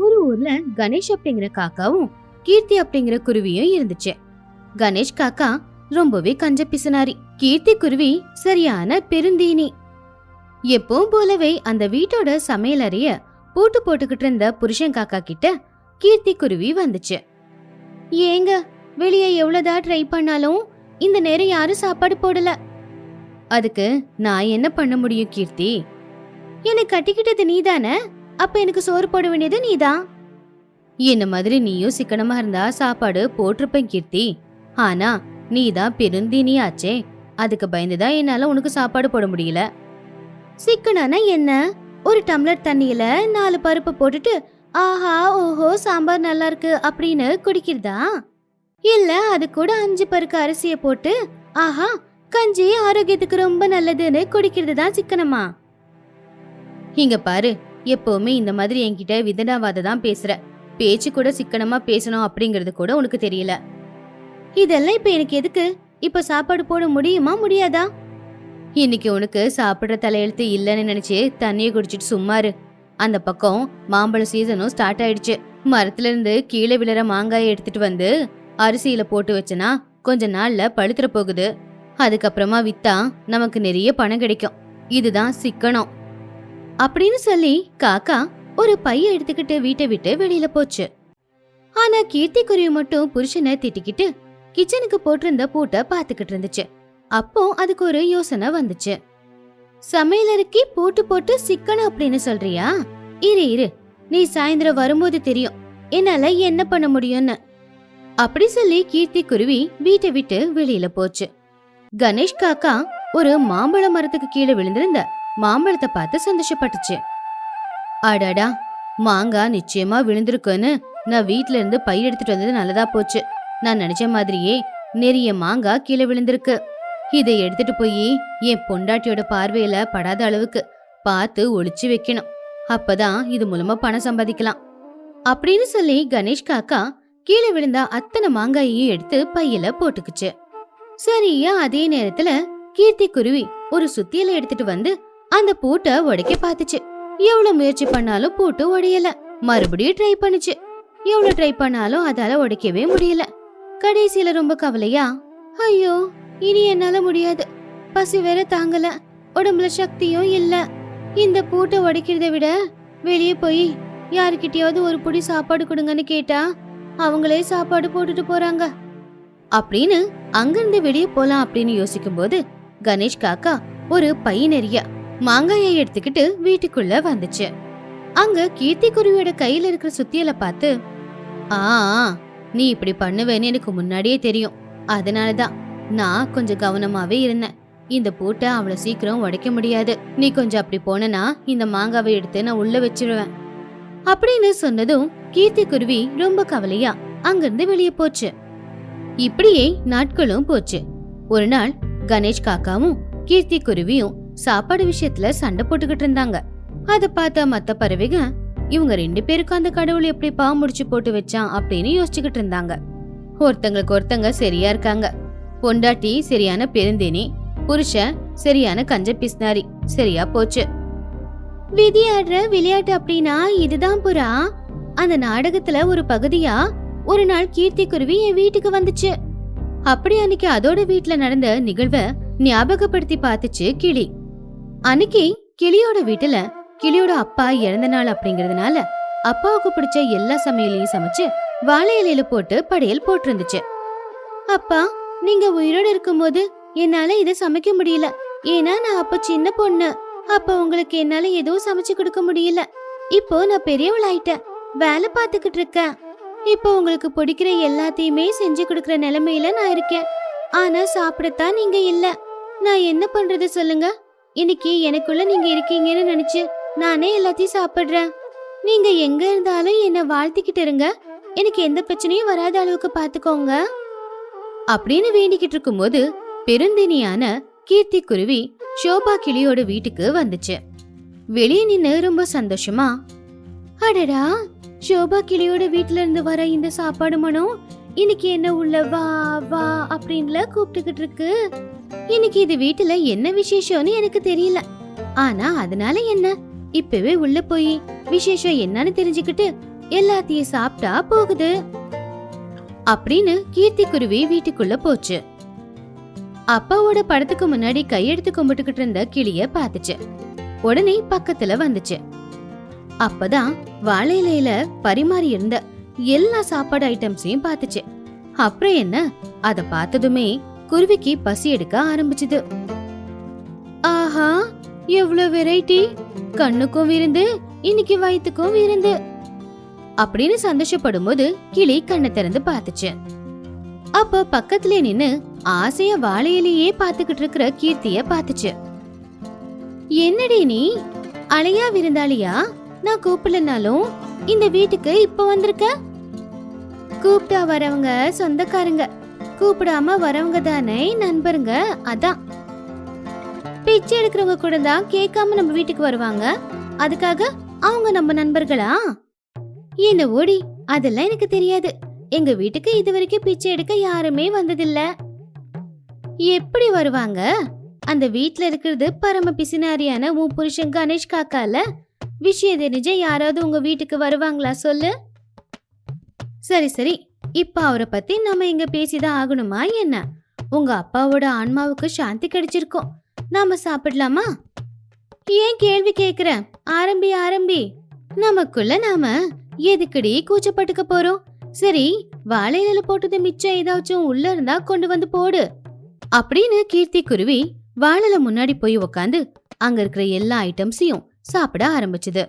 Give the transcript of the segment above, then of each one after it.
ஒரு ஊர்ல கணேஷ் அப்படிங்கிற காக்காவும் கீர்த்தி அப்படிங்கிற குருவியும் இருந்துச்சு. கணேஷ் காக்கா ரொம்பவே கஞ்ச பிசுனாரி. கீர்த்தி குருவி சரியான பெருந்தீனி. எப்பவும் போலவே அந்த வீட்டோட சமையலறைய பூட்டு போட்டுக்கிட்டு இருந்த புருஷன் காக்கா கிட்ட கீர்த்தி குருவி வந்துச்சு. ஏங்க வெளியே எவ்வளவுதான் ட்ரை பண்ணாலும் இந்த நேரம் யாரும் சாப்பாடு போடல. அதுக்கு நான் என்ன பண்ண முடியும் கீர்த்தி? என்னை கட்டிக்கிட்டது நீதானே? அப்ப எனக்கு சோறு போட வேண்டியது நீதான். என்ன மாதிரி நீயும் சிக்கனமா இருந்தா சாப்பாடு போட்டிருப்பேன் கீர்த்தி. ஆனா நீதான் பெருந்தீனியாச்சே. அதுக்கு பயந்துதான் என்னால உனக்கு சாப்பாடு போட முடியல. சிக்கனானா என்ன? ஒரு டம்ளர் தண்ணியில நாலு பருப்பு போட்டுட்டு ஆஹா ஓஹோ சாம்பார் நல்லா இருக்கு அப்படின்னு குடிக்கிறதா? இல்ல அது கூட அஞ்சு பருக்கு அரிசிய போட்டு ஆஹா கஞ்சி ஆரோக்கியத்துக்கு ரொம்ப நல்லதுன்னு குடிக்கிறது தான் சிக்கனமா? இங்க பாரு எப்பவுமே இந்த மாதிரி என்கிட்ட விதண்டாவாத தான் பேசுற. பேச்சு கூட சிக்கனமா பேசணும் அப்படிங்கறது கூட உனக்கு தெரியல. இதெல்லாம் இப்ப எனக்கு எதுக்கு? இப்ப சாப்பாடு போட முடியுமா முடியாதா? இன்னைக்கு உனக்கு சாப்பிடுற தலையெழுத்து இல்லைன்னு நினைச்சு தண்ணியை குடிச்சிட்டு சும்மாரு அந்த பக்கம் மாம்பழ சீசனும் ஸ்டார்ட் ஆயிடுச்சு. மரத்துல இருந்து கீழே விழற மாங்காயை எடுத்துட்டு வந்து அரிசியில போட்டு வச்சனா கொஞ்ச நாள்ல பழுத்துற போகுது. அதுக்கப்புறமா வித்தா நமக்கு நிறைய பணம் கிடைக்கும். இதுதான் சிக்கனம். அப்படின்னு சொல்லி காக்கா ஒரு பைய எடுத்துக்கிட்டு வீட்டை விட்டு வெளியில போச்சு. ஆனா கீர்த்தி குருவி மட்டும் புருஷனை திட்டிக்கிட்டு கிச்சனுக்கு போட்டிருந்த பூட்டை பாத்துக்கிட்டு இருந்துச்சு. அப்போ அதுக்கு ஒரு யோசனை வந்துச்சு. சமையலறைக்கு பூட்டு போட்டு சிக்கணும் அப்படின்னு சொல்றியா? இரு இரு. நீ சாயந்தரம் வரும்போது தெரியும். என்னால என்ன பண்ண முடியும்னு. அப்படி சொல்லி கீர்த்தி குருவி வீட்டை விட்டு வெளியில போச்சு. கணேஷ் காக்கா ஒரு மாம்பழ மரத்துக்கு கீழே விழுந்திருந்த மாம்பழத்தை பார்த்து சந்தோஷப்பட்டுச்சு. அடடா மாங்காய் நிச்சயமா விழுந்திருக்குன்னு நான் வீட்ல இருந்து பயிர் எடுத்துட்டு வந்தது நல்லதா போச்சு. நான் நினைச்ச மாதிரியே நிறைய மாங்காய் கீழே விழுந்திருக்கு. இதை எடுத்துட்டு போய் என் பொண்டாட்டியோட பார்வையில படாத அளவுக்கு பார்த்து ஒளிச்சு வைக்கணும். அப்பதான் இது மூலமா பணம் சம்பாதிக்கலாம். அப்படின்னு சொல்லி கணேஷ் காக்கா கீழே விழுந்த அத்தனை மாங்காயையும் எடுத்து பையில போட்டுக்குச்சு. சரியா அதே நேரத்துல கீர்த்தி குருவி ஒரு சுத்தியலை எடுத்துட்டு வந்து அந்த பூட்டை உடைக்க பார்த்துச்சு. எவ்வளவு முயற்சி பண்ணாலும் பூட்டு உடையல மறுபடியும் ட்ரை பண்ணுச்சு. எவ்வளவு ட்ரை பண்ணாலும் அதால உடைக்கவே முடியல. கடைசியில ரொம்ப கவலையா ஐயோ இனி என்னால முடியாது. பசி வேற தாங்கல. உடம்புல சக்தியும் இல்ல. இந்த பூட்டை உடைக்கிறத விட வெளியே போய் யாருக்கிட்டயாவது ஒரு புடி சாப்பாடு கொடுங்கன்னு கேட்டா அவங்களே சாப்பாடு போட்டுட்டு போறாங்க. அப்படின்னு அங்கிருந்து வெளியே போலாம் அப்படின்னு யோசிக்கும் போது கணேஷ் காக்கா ஒரு பை நிறைய மாங்காயை எடுத்துக்கிட்டு வீட்டுக்குள்ள வந்துச்சு. அங்க கீர்த்தி குருவியோட கையில இருக்கிற சுத்தியலை பார்த்து ஆ நீ இப்படி பண்ணுவேன்னு எனக்கு முன்னாடியே தெரியும். அதனாலதான் நான் கொஞ்சம் கவனமாவே இருந்தேன். இந்த பூட்டை அவ்வளவு சீக்கிரம் உடைக்க முடியாது. நீ கொஞ்சம் அப்படி போனனா இந்த மாங்காவை எடுத்து நான் உள்ள வச்சிருவேன். அப்படின்னு சொன்னதும் கீர்த்தி குருவி ரொம்ப கவலையா அங்கிருந்து வெளியே போச்சு. இப்படியே நாட்களும் போச்சு. ஒரு நாள் கணேஷ் காக்காவும் கீர்த்தி குருவியும் சாப்பாடு விஷயத்துல சண்டை போட்டுக்கிட்டு இருந்தாங்க. அதை பார்த்த மத்த பறவைங்க இவங்க ரெண்டு பேருக்கும் அந்த கடவுள் எப்படி பா முடிச்சு போட்டு வச்சான்? அப்படின்னு யோசிச்சுக்கிட்டு இருந்தாங்க. ஒருத்தங்களுக்கு ஒருத்தங்க சரியா இருக்காங்க. பொண்டாட்டி சரியான பெருந்தேனி புருஷன் சரியான கஞ்ச பிஸ்னாரி சரியா போச்சு. விதி ஆடுற விளையாட்டு அப்படின்னா இதுதான் புறா. அந்த நாடகத்துல ஒரு பகுதியா ஒரு நாள் கீர்த்தி குருவி என் வீட்டுக்கு வந்துச்சு. அப்படி அன்னைக்கு அதோட வீட்டுல நடந்த நிகழ்வ ஞாபகப்படுத்தி பார்த்துச்சு கிளி. அன்னைக்கு கிளியோட வீட்டுல கிளியோட அப்பா இறந்த நாள் அப்படிங்கறதுனால அப்பாவுக்கு பிடிச்ச எல்லா சமையலையும் சமைச்சு வாழை இலையில போட்டு படையல் போட்டிருந்துச்சு. அப்பா நீங்க உயிரோட இருக்கும்போது என்னால இதை சமைக்க முடியல. ஏன்னா நான் அப்ப சின்ன பொண்ணு. அப்ப உங்களுக்கு என்னால எதுவும் சமைச்சு கொடுக்க முடியல. இப்போ நான் பெரியவளாயிட்டேன் வேலை பார்த்துக்கிட்டு இருக்கேன். இப்போ உங்களுக்கு பிடிக்கிற எல்லாத்தையுமே செஞ்சு கொடுக்கற நிலைமையில நான் இருக்கேன். ஆனா சாப்பிடத்தான் நீங்க இல்ல. நான் என்ன பண்றது சொல்லுங்க? இன்னைக்கு எனக்குள்ள நீங்க இருக்கீங்கன்னு நினைச்சு நானே எல்லாத்தையும் சாப்பிடுறேன். நீங்க எங்க இருந்தாலும் என்ன வாழ்த்திக்கிட்டு இருங்க. எனக்கு எந்த பிரச்சனையும் வராத அளவுக்கு பாத்துக்கோங்க. அப்படின்னு வேண்டிக்கிட்டு இருக்கும்போது பெருந்தினியான கீர்த்தி குருவி ஷோபா கிளியோட வீட்டுக்கு வந்துச்சு. வெளியே நின்று ரொம்ப சந்தோஷமா அடடா ஷோபா கிளியோட வீட்டுல இருந்து வர இந்த சாப்பாடு மனம் இன்னைக்கு என்ன உள்ள வா வா அப்படின்ல கூப்பிட்டுக்கிட்டு இருக்கு. இன்னைக்கு இது வீட்டுல என்ன விசேஷம்னு எனக்கு தெரியல. ஆனா அதனால என்ன? இப்பவே உள்ள போய் விசேஷம் என்னன்னு தெரிஞ்சுக்கிட்டு எல்லாத்தையும் சாப்பிட்டா போகுது. அப்படின்னு கீர்த்தி குருவி வீட்டுக்குள்ள போச்சு. அப்பாவோட படத்துக்கு முன்னாடி கையெடுத்து கும்பிட்டுக்கிட்டு இருந்த கிளிய பாத்துச்சு உடனே பக்கத்துல வந்துச்சு. அப்பதான் வாழை இலையில பரிமாறி இருந்த எல்லா சாப்பாடு ஐட்டம்ஸையும் பாத்துச்சு அப்புறம் என்ன? அத பார்த்ததுமே குருவிக்கு பசி எடுக்க ஆரம்பிச்சது. ஆஹா எவ்வளவு வெரைட்டி. கண்ணுக்கும் விருந்து இன்னைக்கு வயிற்றுக்கும் விருந்து. அப்படின்னு சந்தோஷப்படும் போது கிளி கண்ணை திறந்து பார்த்துச்சு. அப்ப பக்கத்துல நின்னு ஆசைய வாழையிலேயே பாத்துக்கிட்டு இருக்கிற கீர்த்திய பாத்துச்சு என்னடி நீ? அலையா விருந்தாளியா? நான் கூப்பிடலனாலும் இந்த வீட்டுக்கு இப்ப வந்திருக்க? கூப்பிட்டா வரவங்க சொந்தக்காரங்க. கூப்பிடாம வரவங்க தானே நண்பருங்க? அதான். பிச்சை எடுக்கிறவங்க கூட தான் கேட்காம நம்ம வீட்டுக்கு வருவாங்க. அதுக்காக அவங்க நம்ம நண்பர்களா? என்ன ஓடி அதெல்லாம் எனக்கு தெரியாது. எங்க வீட்டுக்கு இது வரைக்கும் பிச்சை எடுக்க யாருமே வந்ததில்ல. எப்படி வருவாங்க? அந்த வீட்ல இருக்கிறது பரம பிசினாரியான உன் புருஷன் கணேஷ் காக்கால? விஷயம் தெரிஞ்ச யாராவது உங்க வீட்டுக்கு வருவாங்களா சொல்லு. சரி சரி. இப்ப அவரை பத்தி நம்ம இங்க பேசிதான் ஆகணுமா என்ன? உங்க அப்பாவோட ஆன்மாவுக்கு சாந்தி கிடைச்சிருக்கும். நாம சாப்பிடலாமா? ஏன் கேள்வி கேக்குற ஆரம்பி ஆரம்பி. நமக்குள்ள நாம எதுக்கடி கூச்சப்பட்டுக்க போறோம்? சரி வாழை போட்டது மிச்சம் ஏதாச்சும் உள்ள இருந்தா கொண்டு வந்து போடு. அப்படின்னு கீர்த்தி குருவி வாழல முன்னாடி போய் உக்காந்து அங்க இருக்கிற எல்லா ஐட்டம்ஸையும் சாப்பிட ஆரம்பிச்சது.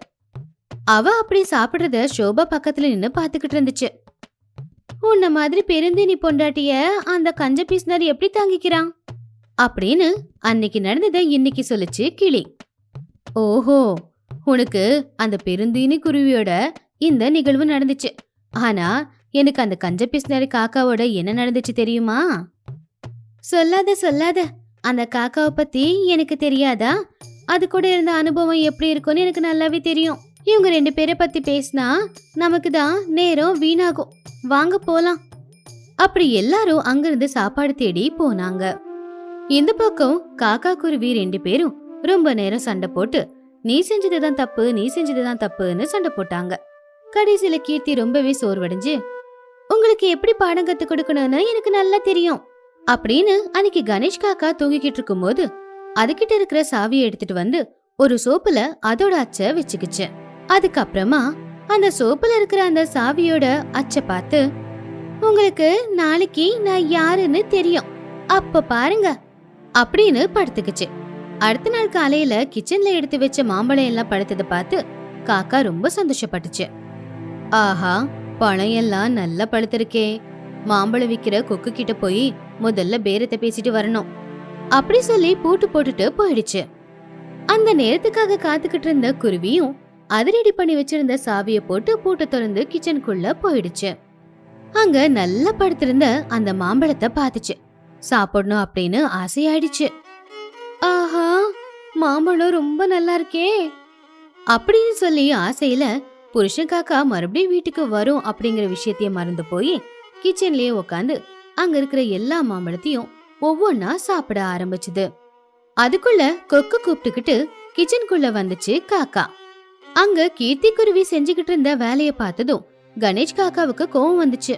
அவ அப்படி சாப்பிடுறத சோபா பக்கத்துல நின்னு பாத்துக்கிட்டு இருந்துச்சு. உன்ன மாதிரி பெருந்தினி பொண்டாட்டிய அந்த கஞ்ச பீஸ்னர் எப்படி தாங்கிக்கிறான்? அப்படின்னு அன்னைக்கு நடந்ததை இன்னைக்கு சொல்லிச்சு கிளி. ஓஹோ உனக்கு அந்த பெருந்தீனி குருவியோட இந்த நிகழ்வு நடந்துச்சு. ஆனா எனக்கு அந்த கஞ்ச பிஸ்னரி காக்காவோட என்ன நடந்துச்சு தெரியுமா? சொல்லாத சொல்லாத. அந்த காக்காவை பத்தி எனக்கு தெரியாதா? அது கூட இருந்த அனுபவம் எப்படி இருக்கும்னு எனக்கு நல்லாவே தெரியும். இவங்க ரெண்டு பேரை பத்தி பேசினா நமக்கு தான் நேரம் வீணாகும். வாங்க போலாம். அப்படி எல்லாரும் அங்கிருந்து சாப்பாடு தேடி போனாங்க. இந்த பக்கம் காக்கா குருவி ரெண்டு பேரும் ரொம்ப நேரம் சண்டை போட்டு நீ செஞ்சதுதான் தப்பு நீ செஞ்சதுதான் தப்புன்னு சண்டை போட்டாங்க. கடைசியில கீர்த்தி ரொம்பவே சோர்வடைஞ்சு உங்களுக்கு எப்படி பாடம் கத்து கொடுக்கணும்னு எனக்கு நல்லா தெரியும் அப்படின்னு அன்னைக்கு கணேஷ் காக்கா தூங்கிக்கிட்டு இருக்கும்போது அதுகிட்ட இருக்கிற சாவியை எடுத்துட்டு வந்து ஒரு சோப்புல அதோட அச்ச வச்சுக்கிச்சேன் அதுக்கப்புறமா அந்த சோப்புல இருக்கிற அந்த சாவியோட அச்ச பார்த்து உங்களுக்கு நாளைக்கு நான் யாருன்னு தெரியும். அப்ப பாருங்க. அப்படின்னு படுத்துக்குச்சு. அடுத்த நாள் காலையில கிச்சன்ல எடுத்து வச்ச மாம்பழம் எல்லாம் படுத்ததை பார்த்து காக்கா ரொம்ப சந்தோஷப்பட்டுச்சு. ஆஹா பழம் எல்லாம் நல்லா பழுத்திருக்கே. மாம்பழம் விக்கிற கொக்கு கிட்ட போய் முதல்ல பேரத்தை பேசிட்டு வரணும். அப்படி சொல்லி பூட்டு போட்டுட்டு போயிடுச்சு. அந்த நேரத்துக்காக காத்துக்கிட்டு இருந்த குருவியும் அது ரெடி பண்ணி வச்சிருந்த சாவிய போட்டு பூட்டை திறந்து கிச்சனுக்குள்ள போயிடுச்சு. அங்க நல்லா படுத்திருந்த அந்த மாம்பழத்தை பார்த்துச்சு. சாப்பிடணும் அப்படின்னு ஆசையாயிடுச்சு. ஆஹா மாம்பழம் ரொம்ப நல்லா இருக்கே. அப்படின்னு சொல்லி ஆசையில புருஷன் காக்கா மறுபடியும் வீட்டுக்கு வரும் அப்படிங்கிற விஷயத்தைய மறந்து போய் கிச்சன்லயே உக்காந்து அங்க இருக்கிற எல்லா மாம்பழத்தையும் ஒவ்வொன்னா சாப்பிட ஆரம்பிச்சுது. அதுக்குள்ள கொக்கு கூப்பிட்டுக்கிட்டு கிச்சனுக்குள்ள வந்துச்சு காக்கா. அங்க கீர்த்தி குருவி செஞ்சுக்கிட்டு இருந்த வேலைய பார்த்ததும் கணேஷ் காக்காவுக்கு கோவம் வந்துச்சு.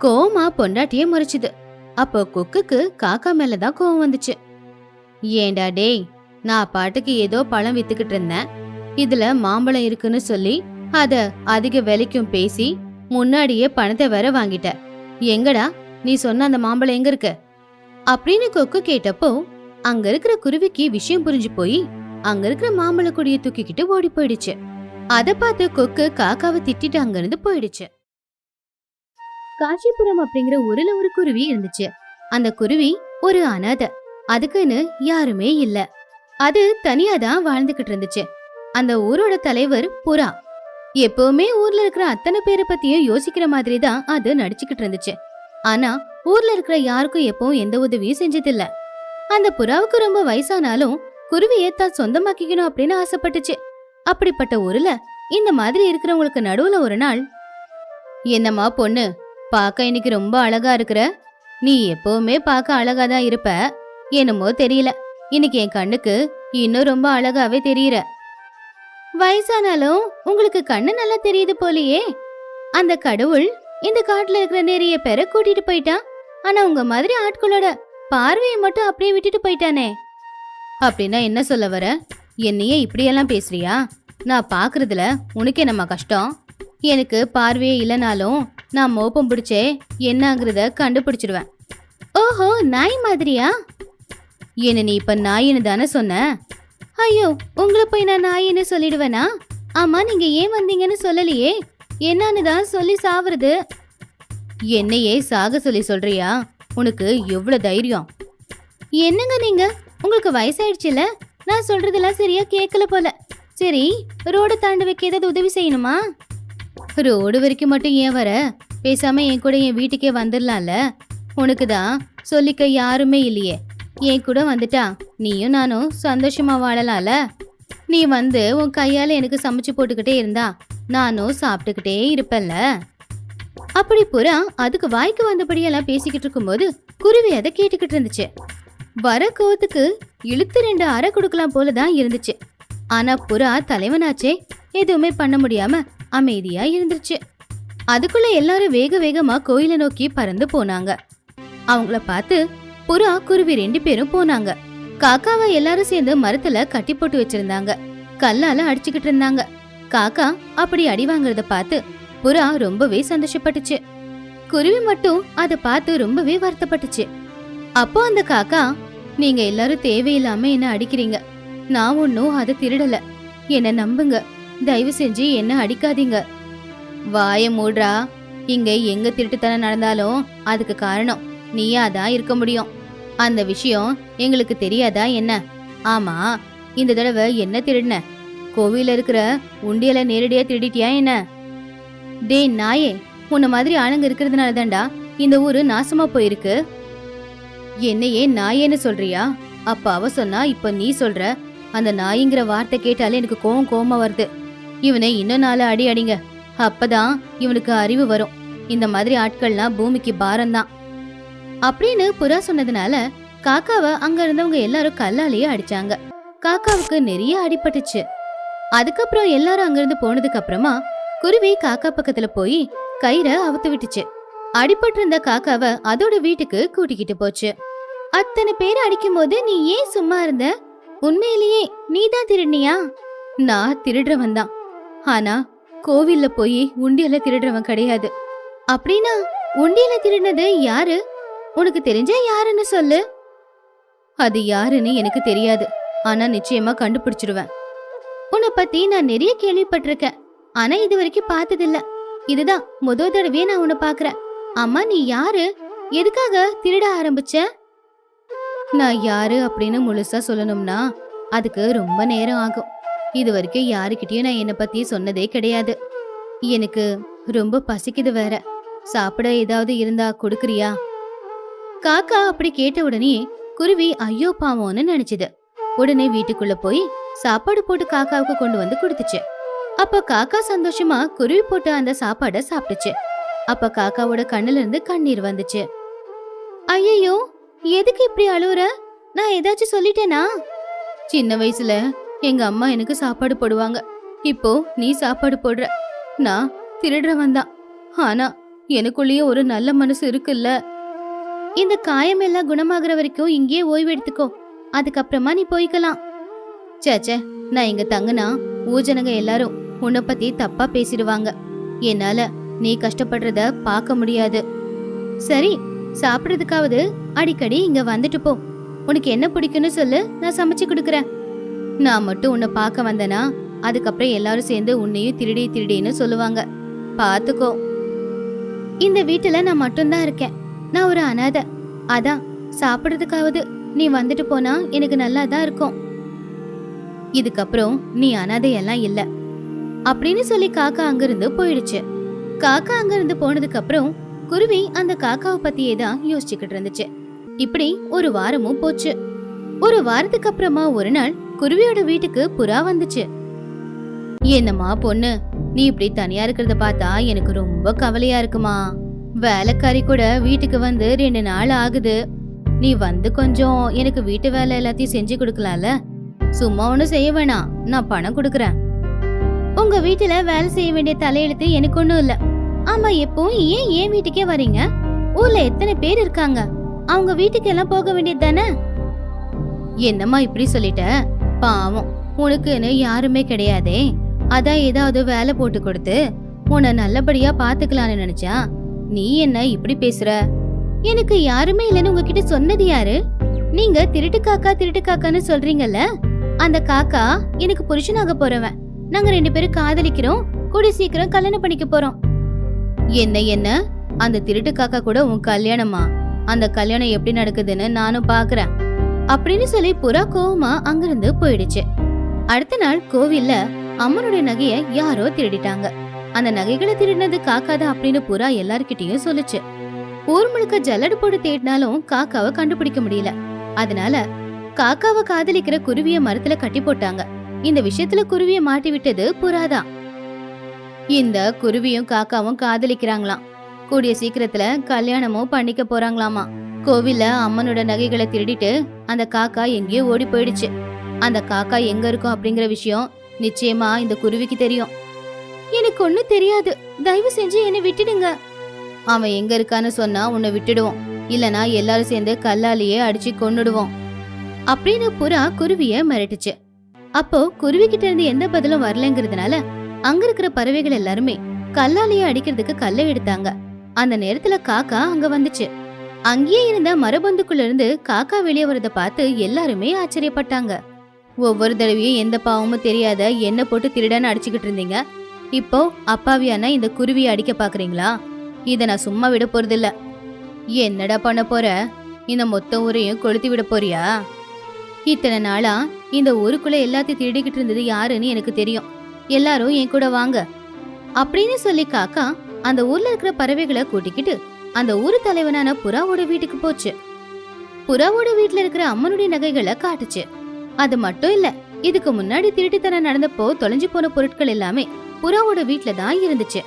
கோவமா பொண்டாட்டிய முறைச்சுது. அப்போ கொக்குக்கு காக்கா மேலதான் கோவம் வந்துச்சு. ஏண்டா டேய் நான் பாட்டுக்கு ஏதோ பழம் வித்துக்கிட்டு இருந்தேன். இதுல மாம்பழம் இருக்குன்னு சொல்லி அத அதிக விலைக்கும் பேசி முன்னாடியே பணத்தை வேற வாங்கிட்ட. எங்கடா நீ சொன்ன அந்த மாம்பழம் எங்க இருக்கு? அப்படின்னு கொக்கு கேட்டப்போ அங்க இருக்கிற குருவிக்கு விஷயம் புரிஞ்சு போய் அங்க இருக்கிற மாம்பழ கொடியை தூக்கிக்கிட்டு ஓடி போயிடுச்சு. அத பார்த்து கொக்கு காக்காவை திட்டிட்டு அங்கிருந்து போயிடுச்சு. காஞ்சிபுரம் அப்படிங்கிற ஊர்ல ஒரு குருவி இருந்துச்சு. அந்த குருவி ஒரு அனாதை. அதுக்குன்னு யாருமே இல்ல. அது தனியா தான் வாழ்ந்துகிட்டு இருந்துச்சு. அந்த ஊரோட தலைவர் புறா. எப்பவுமே ஊர்ல இருக்கிற அத்தனை பேரை பத்தியும் யோசிக்கிற மாதிரி தான் அது நடிச்சுக்கிட்டு இருந்துச்சு. ஆனா ஊர்ல இருக்கிற யாருக்கும் எப்பவும் எந்த உதவியும் செஞ்சதில்ல. அந்த புறாவுக்கு ரொம்ப வயசானாலும் குருவியை தான் சொந்தமாக்கிக்கணும் அப்படின்னு ஆசைப்பட்டுச்சு. அப்படிப்பட்ட ஊர்ல இந்த மாதிரி இருக்கிறவங்களுக்கு நடுவுல ஒரு நாள் என்னம்மா பொண்ணு பார்க்க இன்னைக்கு ரொம்ப அழகா இருக்கிற? நீ எப்பவுமே பார்க்க அழகா தான் இருப்ப. என்னமோ தெரியல. இன்னைக்கு என் கண்ணுக்கு இன்னும் ரொம்ப அழகாவே தெரியுற. வயசானாலும் உங்களுக்கு கண்ணு நல்லா தெரியுது போலியே. அந்த கடவுள் இந்த காட்டுல இருக்கிற நிறைய பேரை கூட்டிட்டு போயிட்டான். ஆனா உங்க மாதிரி ஆட்களோட பார்வையை மட்டும் அப்படியே விட்டுட்டு போயிட்டானே. அப்படின்னா என்ன சொல்ல வர? என்னையே இப்படியெல்லாம் பேசுறியா? நான் பார்க்குறதுல உனக்கு என்னம்மா கஷ்டம்? எனக்கு பார்வையே இல்லைனாலும் நான் மோப்பம் பிடிச்சே என்னங்கிறத கண்டுபிடிச்சிடுவேன் ஓஹோ நாய் மாதிரியா? என்ன நீ இப்போ நாயின்னு தானே சொன்ன? ஐயோ உங்களை போய் நான் நாயின்னு சொல்லிடுவேனா? ஆமா நீங்க ஏன் வந்தீங்கன்னு சொல்லலையே? என்னன்னு தான் சொல்லி சாவுறது. என்னையே சாக சொல்லி சொல்றியா? உனக்கு எவ்வளோ தைரியம்? என்னங்க நீங்கள் உங்களுக்கு வயசாயிடுச்சுல? நான் சொல்றதெல்லாம் சரியா கேட்கல போல. சரி ரோடு தாண்ட வைக்க ஏதாவது உதவி செய்யணுமா? ரோடு வரைக்கும் மட்டும் ஏன் வர? பேசாம என் கூட என் வீட்டுக்கே வந்துடலாம்ல. உனக்கு தான் சொல்லிக்க யாருமே இல்லையே. என் கூட வந்துட்டா நீயும் நானும் சந்தோஷமா வாழலாம்ல. நீ வந்து உன் கையால எனக்கு சமைச்சு போட்டுக்கிட்டே இருந்தா நானும் சாப்பிட்டுக்கிட்டே இருப்பேன்ல. அப்படி புறா அதுக்கு வாய்க்கு வந்தபடியெல்லாம் பேசிக்கிட்டு இருக்கும்போது குருவி அதை கேட்டுக்கிட்டு இருந்துச்சு. வர கோவத்துக்கு இழுத்து ரெண்டு அறை கொடுக்கலாம் போல தான் இருந்துச்சு. ஆனா புறா தலைவனாச்சே எதுவுமே பண்ண முடியாம அமைதியா இருந்துச்சு அதுக்குள்ள எல்லாரும் வேக வேகமா கோயிலை நோக்கி பறந்து போனாங்க. அவங்கள பார்த்து புறா குருவி ரெண்டு பேரும் போனாங்க. காக்காவை எல்லாரும் சேர்ந்து மரத்துல கட்டி போட்டு வச்சிருந்தாங்க. கல்லால அடிச்சுக்கிட்டு இருந்தாங்க. காக்கா அப்படி அடி வாங்குறத பார்த்து புறா ரொம்பவே சந்தோஷப்பட்டுச்சு. குருவி மட்டும் அதை பார்த்து ரொம்பவே வருத்தப்பட்டுச்சு. அப்போ அந்த காக்கா நீங்க எல்லாரும் தேவையில்லாம என்ன அடிக்கிறீங்க? நான் ஒன்னும் அதை திருடல. என்ன நம்புங்க. தயவு செஞ்சு என்ன அடிக்காதீங்க. வாய மூடுறா. இங்க எங்க திருட்டுத்தனம் நடந்தாலும் அதுக்கு காரணம் நீயா தான் இருக்க முடியும். அந்த விஷயம் எங்களுக்கு தெரியாதா என்ன? ஆமா இந்த தடவை என்ன திருடின? கோவில இருக்கிற உண்டியல நேரடியா திருடிட்டியா என்ன? டேய் நாயே உன்ன மாதிரி ஆளுங்க இருக்கிறதுனால தான்டா இந்த ஊரு நாசமா போயிருக்கு. என்னையே நாயேன்னு சொல்றியா? அப்ப அவ சொன்னா இப்ப நீ சொல்ற. அந்த நாய்ங்கிற வார்த்தை கேட்டாலே எனக்கு கோவம் கோவமா வருது. இவனை இன்னும் நாலு அடி அடிங்க. அப்பதான் இவனுக்கு அறிவு வரும். இந்த மாதிரி ஆட்கள்லாம் பூமிக்கு பாரம்தான். அப்படின்னு புறா சொன்னதுனால காக்காவை அங்க இருந்தவங்க எல்லாரும் கல்லாலேயே அடிச்சாங்க. காக்காவுக்கு நிறைய அடிபட்டுச்சு. அதுக்கப்புறம் எல்லாரும் அங்கிருந்து போனதுக்கு அப்புறமா குருவி காக்கா பக்கத்துல போய் கயிறை அவுத்து விட்டுச்சு. அடிபட்டிருந்த காக்காவை அதோட வீட்டுக்கு கூட்டிக்கிட்டு போச்சு. அத்தனை பேர் அடிக்கும் போது நீ ஏன் சும்மா இருந்த? உண்மையிலேயே நீ தான் திருடினியா? நான் திருடுறவன் தான். ஆனா கோவில்ல போய் உண்டியல திருடுறவன் கிடையாது. அப்படின்னா உண்டியல திருடினது யாரு? உனக்கு தெரிஞ்ச யாருன்னு சொல்லு. அது யாருன்னு எனக்கு தெரியாது. ஆனா நிச்சயமா கண்டுபிடிச்சிடுவேன் உன்னை பத்தி நான் நிறைய கேள்விப்பட்டிருக்கேன். ஆனா இது வரைக்கும் பார்த்ததில்ல. இதுதான் முத தடவையே நான் உன்னை பாக்குறேன் அம்மா நீ யாரு? எதுக்காக திருட ஆரம்பிச்ச? நான் யாரு அப்படின்னு முழுசா சொல்லணும்னா அதுக்கு ரொம்ப நேரம் ஆகும். இது வரைக்கும் யாருக்கிட்டயும் நான் என்னை பத்தி சொன்னதே கிடையாது. எனக்கு ரொம்ப பசிக்குது வேற. சாப்பிட ஏதாவது இருந்தா கொடுக்குறியா? காக்கா அப்படி கேட்ட உடனே குருவி ஐயோ பாவோன்னு நினைச்சது. உடனே வீட்டுக்குள்ள போய் சாப்பாடு போட்டு காக்காவுக்கு கொண்டு வந்து கொடுத்துச்சு. அப்ப காக்கா சந்தோஷமா குருவி போட்டு அந்த சாப்பாட சாப்பிட்டுச்சு. அப்ப காக்காவோட கண்ணுல இருந்து கண்ணீர் வந்துச்சு. ஐயோ எதுக்கு இப்படி அழுவுற? நான் ஏதாச்சும் சொல்லிட்டேனா? சின்ன வயசுல எங்க அம்மா எனக்கு சாப்பாடு போடுவாங்க. இப்போ நீ சாப்பாடு போடுற. நான் திருடுறவன் தான். ஆனா எனக்குள்ளேயே ஒரு நல்ல மனசு இருக்குல்ல? இந்த காயம் எல்லாம் குணமாகற வரைக்கும் இங்கேயே ஓய்வு எடுத்துக்கோ. அதுக்கப்புறமா நீ போய்க்கலாம். சேச்சே நான் இங்க தங்குனா ஊஜனங்க எல்லாரும் உன்னை பத்தி தப்பா பேசிடுவாங்க. என்னால நீ கஷ்டப்படுறத பார்க்க முடியாது. சரி சாப்பிடுறதுக்காவது அடிக்கடி இங்க வந்துட்டு போ. உனக்கு என்ன பிடிக்கும்னு சொல்லு நான் சமைச்சு கொடுக்கறேன். நான் மட்டும் உன்னை பார்க்க வந்தேனா அதுக்கப்புறம் எல்லாரும் சேர்ந்து உன்னையும் திருடி திருடின்னு சொல்லுவாங்க. பாத்துக்கோ இந்த வீட்டுல நான் மட்டும்தான் இருக்கேன். நான் ஒரு அனாதை. அதான் சாப்பிடுறதுக்காவது நீ வந்துட்டு போனா எனக்கு நல்லா தான் இருக்கும். இதுக்கப்புறம் நீ அனாதையெல்லாம் இல்ல. அப்படின்னு சொல்லி காக்கா அங்கிருந்து போயிடுச்சு. காக்கா அங்கிருந்து போனதுக்கு அப்புறம் குருவி அந்த காக்காவை பத்தியே தான் யோசிச்சுக்கிட்டு இருந்துச்சு. இப்படி ஒரு வாரமும் போச்சு. ஒரு வாரத்துக்கு அப்புறமா ஒரு நாள் குருவியோட வீட்டுக்கு புறா வந்துச்சு. என்னம்மா பொண்ணு நீ இப்படி தனியா இருக்கிறத பார்த்தா எனக்கு ரொம்ப கவலையா இருக்குமா? வேலைக்காரி கூட வீட்டுக்கு வந்து ரெண்டு நாள் ஆகுது. நீ வந்து கொஞ்சம் எனக்கு வீட்டு வேலை எல்லாத்தையும் செஞ்சு கொடுக்கலாம்ல? சும்மா ஒன்றும் செய்ய வேணாம். நான் பணம் கொடுக்கறேன். உங்க வீட்டுல வேலை செய்ய வேண்டிய தலையெழுத்து எனக்கு ஒன்றும் இல்லை. ஆமா எப்பவும் ஏன் ஏன் வீட்டுக்கே வரீங்க? ஊர்ல எத்தனை பேர் இருக்காங்க? அவங்க வீட்டுக்கு எல்லாம் போக வேண்டியது தானே என்னம்மா இப்படி சொல்லிட்ட? பாவம் உனக்குன்னு யாருமே கிடையாதே. அதான் ஏதாவது வேலை போட்டு கொடுத்து உன்னை நல்லபடியா பாத்துக்கலாம்னு நினைச்சா? நீ என்ன இப்படி பேசுற? எனக்கு யாருமே இல்லைன்னு உங்ககிட்ட சொன்னது யாரு? நீங்க திருட்டு காக்கா திருட்டு காக்கான்னு சொல்றீங்கல்ல? அந்த காக்கா எனக்கு புருஷனாக போறவன். நாங்க ரெண்டு பேரும் காதலிக்கிறோம் கூடி சீக்கிரம் கல்யாணம் பண்ணிக்க போறோம். என்ன என்ன? அந்த திருட்டு காக்கா கூட உன் கல்யாணமா? அந்த கல்யாணம் எப்படி நடக்குதுன்னு நானும் பாக்குறேன். அப்படின்னு சொல்லி புறா கோவமா அங்கிருந்து போயிடுச்சு. அடுத்த நாள் கோவில்ல அம்மனுடைய நகைய யாரோ திருடிட்டாங்க. அந்த நகைகளை திருடினது காக்கா தான் அப்படின்னு புறா எல்லார்கிட்டயும் சொல்லுச்சு. ஊர் முழுக்க ஜல்லடு போட்டு தேடினாலும் காக்காவை கண்டுபிடிக்க முடியல. அதனால காக்காவை காதலிக்கிற குருவிய மரத்துல கட்டி போட்டாங்க. இந்த விஷயத்துல குருவிய மாட்டி விட்டது புறாதான் இந்த குருவியும் காக்காவும் காதலிக்கிறாங்களாம். கூடிய சீக்கிரத்துல கல்யாணமும் பண்ணிக்க போறாங்களாமா. கோவில்ல அம்மனோட நகைகளை திருடிட்டு அந்த காக்கா எங்கேயோ ஓடி போயிடுச்சு. அந்த காக்கா எங்க இருக்கும் அப்படிங்கிற விஷயம் நிச்சயமா இந்த குருவிக்கு தெரியும். எனக்கு ஒண்ணு தெரியாது. தயவு செஞ்சு என்னை விட்டுடுங்க. அவன் எங்க இருக்கான்னு சொன்னா உன்னை விட்டுடுவோம். இல்லனா எல்லாரும் சேர்ந்து கல்லாலேயே அடிச்சு கொன்னுடுவோம். அப்படின்னு புறா குருவிய மிரட்டுச்சு. அப்போ குருவி கிட்ட இருந்து எந்த பதிலும் வரலங்கிறதுனால அங்க இருக்கிற பறவைகள் எல்லாருமே கல்லாலேயே அடிக்கிறதுக்கு கல்லை எடுத்தாங்க. அந்த நேரத்துல காக்கா அங்க வந்துச்சு. அங்கேயே இருந்த மரபந்துக்குள்ள இருந்து காக்கா வெளியே வரத பார்த்து எல்லாருமே ஆச்சரியப்பட்டாங்க. ஒவ்வொரு தடவையும் எந்த பாவமும் தெரியாத என்ன போட்டு திருடன்னு அடிச்சுக்கிட்டு இருந்தீங்க. இப்போ அப்பாவியான இந்த குருவியை அடிக்க பாக்குறீங்களா இத நான் சும்மா விட போறதில்ல. என்னடா பண்ண போற? இந்த மொத்த ஊரையும் கொளுத்தி விட போறியா? இத்தனை நாளா இந்த ஊருக்குள்ள எல்லாத்தையும் திருடிக்கிட்டு இருந்தது யாருன்னு எனக்கு தெரியும். எல்லாரும் என் கூட வாங்க. அப்படின்னு சொல்லி காக்கா அந்த ஊர்ல இருக்கிற பறவைகளை கூட்டிக்கிட்டு அந்த ஊர் தலைவனான புறாவோட வீட்டுக்கு போச்சு. புறாவோட வீட்டுல இருக்கிற அம்மனுடைய நகைகளை காட்டுச்சு. அது மட்டும் இல்ல இதுக்கு முன்னாடி திருட்டுத்தனம் நடந்தப்போ தொலைஞ்சு போன பொருட்கள் எல்லாமே புறாவோட வீட்டுல தான் இருந்துச்சு.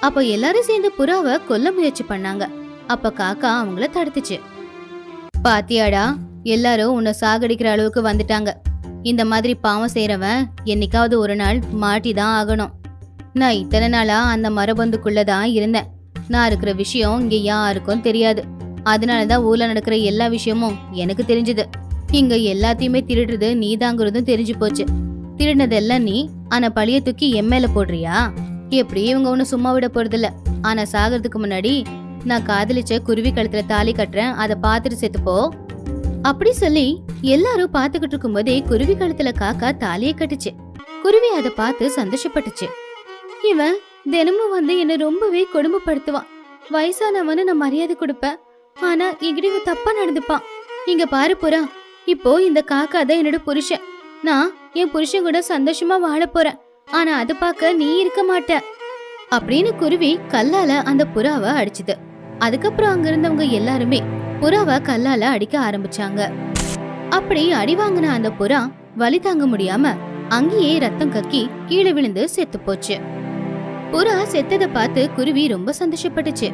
அப்ப எல்லாரும் சேர்ந்து புறாவை கொல்ல முயற்சி பண்ணாங்க. அப்ப காக்கா அவங்கள தடுத்துச்சு. பாத்தியாடா எல்லாரும் உன்னை சாகடிக்கிற அளவுக்கு வந்துட்டாங்க. இந்த மாதிரி பாவம் செய்கிறவன் என்னைக்காவது ஒரு நாள் மாட்டி தான் ஆகணும். நான் இத்தனை நாளாக அந்த மரபந்துக்குள்ளே தான் இருந்தேன். நான் இருக்கிற விஷயம் இங்கே யாருக்கும் தெரியாது. அதனால தான் ஊரில் நடக்கிற எல்லா விஷயமும் எனக்கு தெரிஞ்சது. இங்கே எல்லாத்தையுமே திருடுறது நீதாங்கிறதும் தெரிஞ்சு போச்சு. திருடினதெல்லாம் நீ ஆனால் பழிய தூக்கி என் போடுறியா? எப்படி இவங்க ஒன்றும் சும்மா விட போகிறதில்ல ஆனால் சாகிறதுக்கு முன்னாடி நான் காதலிச்ச குருவி கழுத்துல தாலி கட்டுறேன் அதை பார்த்துட்டு செத்துப்போ அப்படி சொல்லி எல்லாரும் பார்த்துக்கிட்டு இருக்கும்போதே குருவி கழுத்துல காக்கா தாலியை கட்டுச்சு. குருவி அதை பார்த்து சந்தோஷப்பட்டுச்சு. இவன் தினமும் வந்து என்ன ரொம்பவே கொடுமைப்படுத்துவான் வயசானவனு நான் மரியாதை கொடுப்பேன். ஆனா என்கிட்ட இவன் தப்பா நடந்துப்பான் இங்க பாரு புறா. இப்போ இந்த காக்கா தான் என்னோட புருஷன். நான் என் புருஷன் கூட சந்தோஷமா வாழ போறேன். ஆனா அது பார்க்க நீ இருக்க மாட்ட. அப்படின்னு குருவி கல்லால அந்த புறாவை அடிச்சுது. அதுக்கப்புறம் அங்க இருந்தவங்க எல்லாருமே புறாவை கல்லால அடிக்க ஆரம்பிச்சாங்க. அப்படி அடி வாங்கின அந்த புறா வலி தாங்க முடியாம அங்கேயே ரத்தம் கக்கி கீழே விழுந்து செத்து போச்சு. புறா செத்தத பார்த்து குருவி ரொம்ப சந்தோஷப்பட்டுச்சு.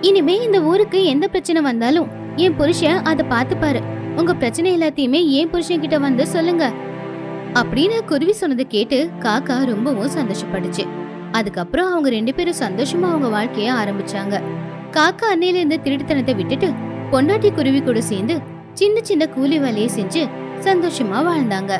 இனிமே இந்த ஊருக்கு எந்த பிரச்சனை வந்தாலும் என் புருஷன் அதை பார்த்துப்பாரு. உங்க பிரச்சனை எல்லாத்தையுமே என் புருஷன் கிட்ட வந்து சொல்லுங்க. அப்படின்னு குருவி சொன்னதை கேட்டு காக்கா ரொம்பவும் சந்தோஷப்பட்டுச்சு. அதுக்கப்புறம் அவங்க ரெண்டு பேரும் சந்தோஷமா அவங்க வாழ்க்கைய ஆரம்பிச்சாங்க. காக்கா அன்னையில இருந்து திருட்டுத்தனத்தை விட்டுட்டு பொண்டாட்டி குருவி கூட சேர்ந்து சின்ன சின்ன கூலி வேலையை செஞ்சு சந்தோஷமா வாழ்ந்தாங்க.